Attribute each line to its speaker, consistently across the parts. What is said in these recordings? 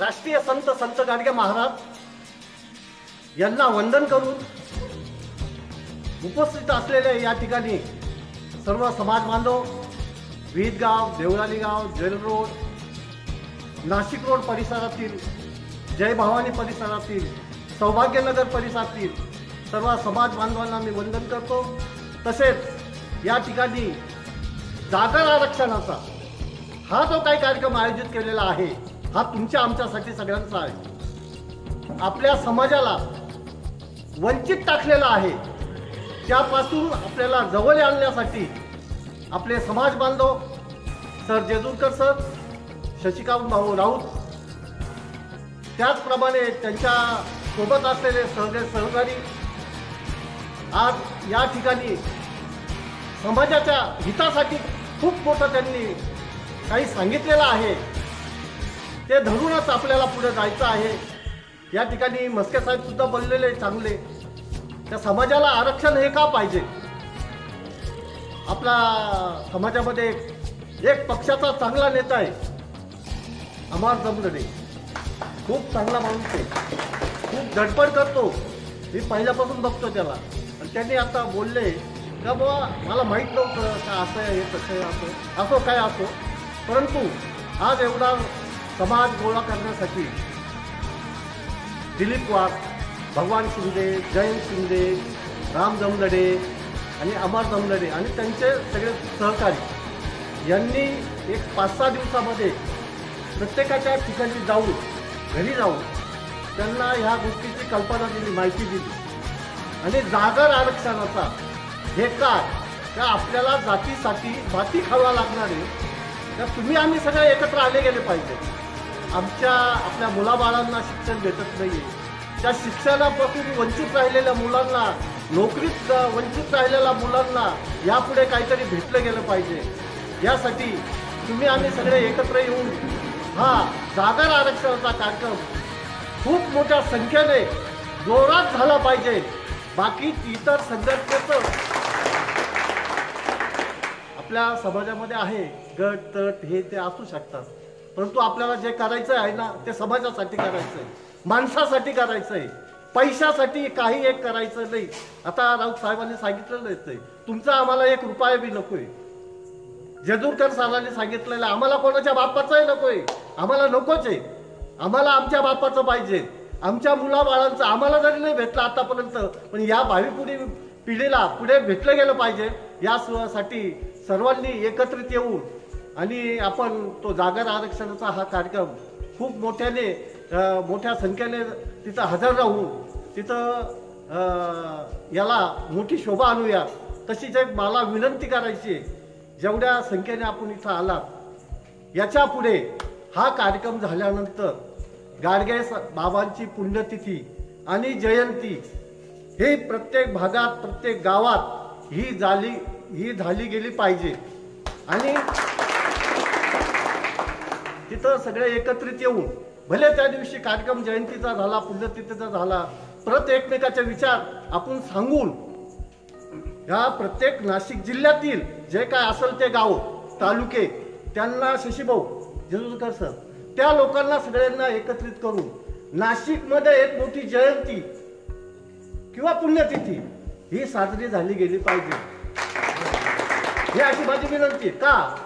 Speaker 1: राष्ट्रीय संत संत गाडगे महाराज यांना वंदन करून उपस्थित असलेले या ठिकाणी सर्व समाज बांधव विहितगाव देवळाली गाव जेल रोड नाशिक रोड परिसरातील जय भवानी परिसरातील सौभाग्यनगर परिसरातील सर्व समाज बांधवांना मी वंदन करतो. तसेच या ठिकाणी जागर आरक्षणाचा हा जो काही कार्यक्रम आयोजित केलेला आहे हा तुमच्या आमच्यासाठी सगळ्यांचा आहे. आपल्या समाजाला वंचित टाकलेला आहे. त्यापासून आपल्याला जवळ आणण्यासाठी आपले समाज बांधव सर जेजूरकर सर शशिकांत भाऊ राऊत त्याचप्रमाणे त्यांच्यासोबत असलेले सहदे सहकारी आज या ठिकाणी समाजाच्या हितासाठी खूप मोठं त्यांनी काही सांगितलेलं आहे. ते धरूनच आपल्याला पुढे जायचं आहे. या ठिकाणी मस्के साहेब सुद्धा बोललेले चांगले. त्या समाजाला आरक्षण हे का पाहिजे? आपला समाजामध्ये एक- एक पक्षाचा चांगला नेता आहे. अमार जमदडे. खूप चांगला माणूस आहे. खूप धडपड करतो. मी पहिल्यापासून बघतो त्याला. आणि त्यांनी आता बोलले का बाबा मला माहीत नव्हतं का असं आहे तसं आहे असं असो काय असो. परंतु आज एवढा समाज गोळा करण्यासाठी दिलीप वाघ भगवान शिंदे जयंत शिंदे राम जमलडे आणि अमर जमलडे आणि त्यांचे सगळे सहकारी यांनी एक पाच सहा दिवसामध्ये प्रत्येकाच्या ठिकाणी जाऊन घरी जाऊन त्यांना ह्या गोष्टीची कल्पना दिली माहिती दिली. आणि जागर आरक्षणाचा हे काय त्या आपल्याला जातीसाठी माती खावा लागणार आहे तर तुम्ही आम्ही सगळे एकत्र आले गेले पाहिजे. आमच्या आपल्या मुलाबाळांना शिक्षण भेटत नाही त्या शिक्षणापासून वंचित राहिलेल्या मुलांना नोकरीत वंचित राहिलेल्या मुलांना यापुढे काहीतरी भेटलं गेलं पाहिजे. यासाठी तुम्ही आम्ही सगळे एकत्र येऊन हा जागर आरक्षणाचा कार्यक्रम खूप मोठ्या संख्येने जोरात झाला पाहिजे. बाकी इतर संघटनेचं आपल्या समाजामध्ये आहे गट तट हे ते असू शकतात. परंतु आपल्याला जे करायचं आहे ना ते समाजासाठी करायचं आहे माणसासाठी करायचं आहे पैशासाठी काही एक करायचं नाही. आता राऊत साहेबांनी सांगितलेलं आहे तुमचा आम्हाला एक रुपया बी नकोय. जेजूरकर सरांनी सांगितलेलं आम्हाला कोणाच्या बापाचंही नकोय. आम्हाला नकोच. आहे आम्हाला आमच्या बापाचं पाहिजे. आमच्या मुलाबाळांचं आम्हाला जरी नाही भेटलं आतापर्यंत पण या भावी पुढील पिढीला पुढे भेटलं गेलं पाहिजे. या सर्वांनी एकत्रित येऊन आणि आपण तो जागर आरक्षणाचा हा कार्यक्रम खूप मोठ्याने मोठ्या संख्येने तिथं हजर राहून तिथं याला मोठी शोभा आणूया. तशीच एक मला विनंती करायची जेवढ्या संख्येने आपण इथं आलात याच्यापुढे हा कार्यक्रम झाल्यानंतर गाडगे बाबांची पुण्यतिथी आणि जयंती हे प्रत्येक भागात प्रत्येक गावात ही झाली ही झाली गेली पाहिजे. आणि तिथं सगळे एकत्रित येऊन भले त्या दिवशी कार्यक्रम जयंतीचा झाला पुण्यतिथीचा झाला परत एकमेकाचे विचार आपण सांगून या प्रत्येक नाशिक जिल्ह्यातील जे काय असेल ते गाव तालुके त्यांना शशीभाऊ जेजुरकर सर त्या लोकांना सगळ्यांना एकत्रित करून नाशिकमध्ये एक मोठी जयंती किंवा पुण्यतिथी ही साजरी झाली गेली पाहिजे. ही अशी माझी विनंती का?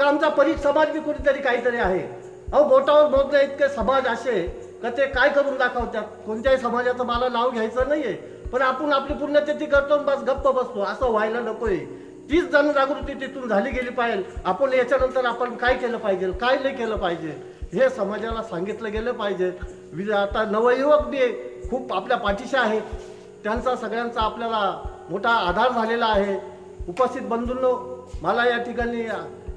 Speaker 1: का आमचा परी समाज बी कुठेतरी काहीतरी आहे. अहो बोटावर मोजणे इतके समाज असे? का ते काय करून दाखवतात? कोणत्याही समाजाचं मला नाव घ्यायचं नाही आहे पण आपण आपली पुण्यतिथी करतो बस गप्प बसतो. असं व्हायला नकोय. तीच जनजागृती तिथून झाली गेली पाहिजे. आपण याच्यानंतर आपण काय केलं पाहिजे? काय नाही केलं पाहिजे? हे समाजाला सांगितलं गेलं पाहिजे. वि- आता नवयुवक बी खूप आपल्या पाठीशी आहेत त्यांचा सगळ्यांचा आपल्याला मोठा आधार झालेला आहे. उपस्थित बंधूंनो मला या ठिकाणी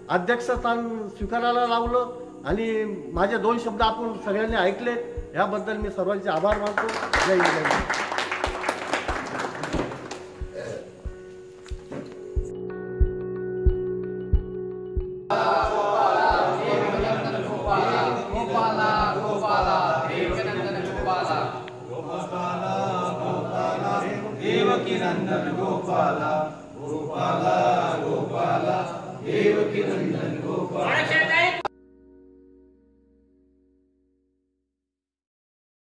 Speaker 1: अध्यक्षस्थान स्वीकारायला लावलं आणि माझे दोन शब्द आपण सगळ्यांनी ऐकले. याबद्दल मी सर्वांचे आभार मानतो. जय जय Gopala,
Speaker 2: Gopala, नंदन ದೇವಕ್ಕೆ ನಂದನು